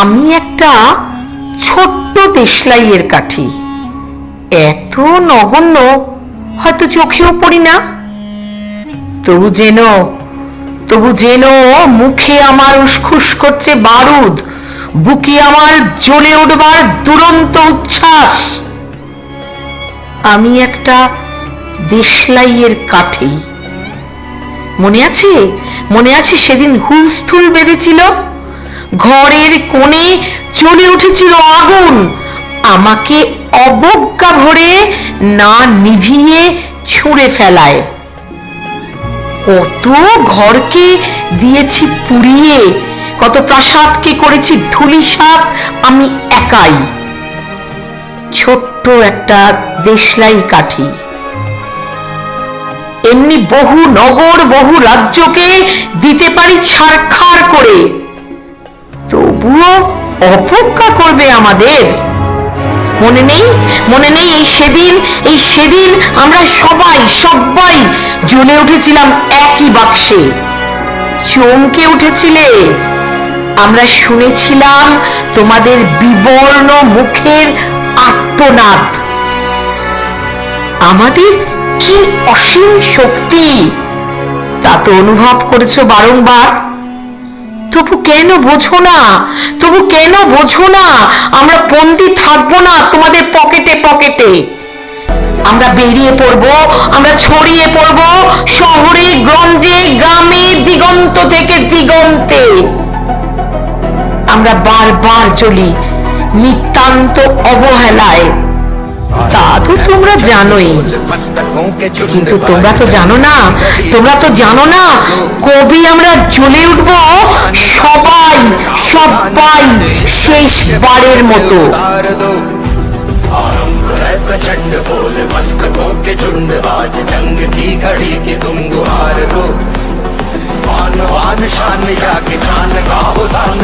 আমি একটা ছোট্ট দেশলাইয়ের কাঠি। এত নগণ্য, হয়তো চোখেও পড়ি না। তবু যেন তবু যেন মুখে আমার উসখুস করছে বারুদ, বুকে আমার জ্বলে উঠবার দুরন্ত উচ্ছ্বাস। আমি একটা দেশলাইয়ের কাঠি। মনে আছে? মনে আছে সেদিন হুলস্থুল বেঁধেছিল? ঘরের কোণে চলে উঠেছিল আগুন। আমাকে অবজ্ঞা ভরে না নিভিয়ে ছুঁড়ে ফেলায়। কত ঘরকে দিয়েছি পুড়িয়ে, কত প্রাসাদকে করেছি ধুলিসাৎ, আমি একাই। ছোট্ট একটা দেশলাই কাঠি। এমনি বহু নগর, বহু রাজ্যকে দিতে পারি ছাড়খাড় করে। তবুও অপেক্ষা করবে আমাদের। মনে নেই? মনে নেই এই সেদিন এই সেদিন আমরা সবাই সবাই জ্বলে উঠেছিলাম একই বাক্সে। চমকে উঠেছিলে। আমরা শুনেছিলাম তোমাদের বিবর্ণ মুখের আত্মনাদ। আমাদের কি অসীম শক্তি? তা তো অনুভব করেছ বারংবার। তবু কেন বোঝো না? তবু কেন বোঝো না? আমরা বন্দি থাকব না তোমাদের পকেটে পকেটে। আমরা বেরিয়ে পড়ব, আমরা ছড়িয়ে পড়ব শহরে, গঞ্জে, গ্রামে, দিগন্ত থেকে দিগন্তে। আমরা বারবার চলি নিতান্ত অবহেলায়। তা তো তোমরা জানোই কিন্তু তোমরা তো জানো না তোমরা তো জানো না কবি আমরা জ্বলে উঠব সবাই সবাই শেষবারের মতো प्रचंड बोल मस्तकों के झुंड आज जंग की घड़ी की तुम गुहार हो वान वान शान या के जान का हो दान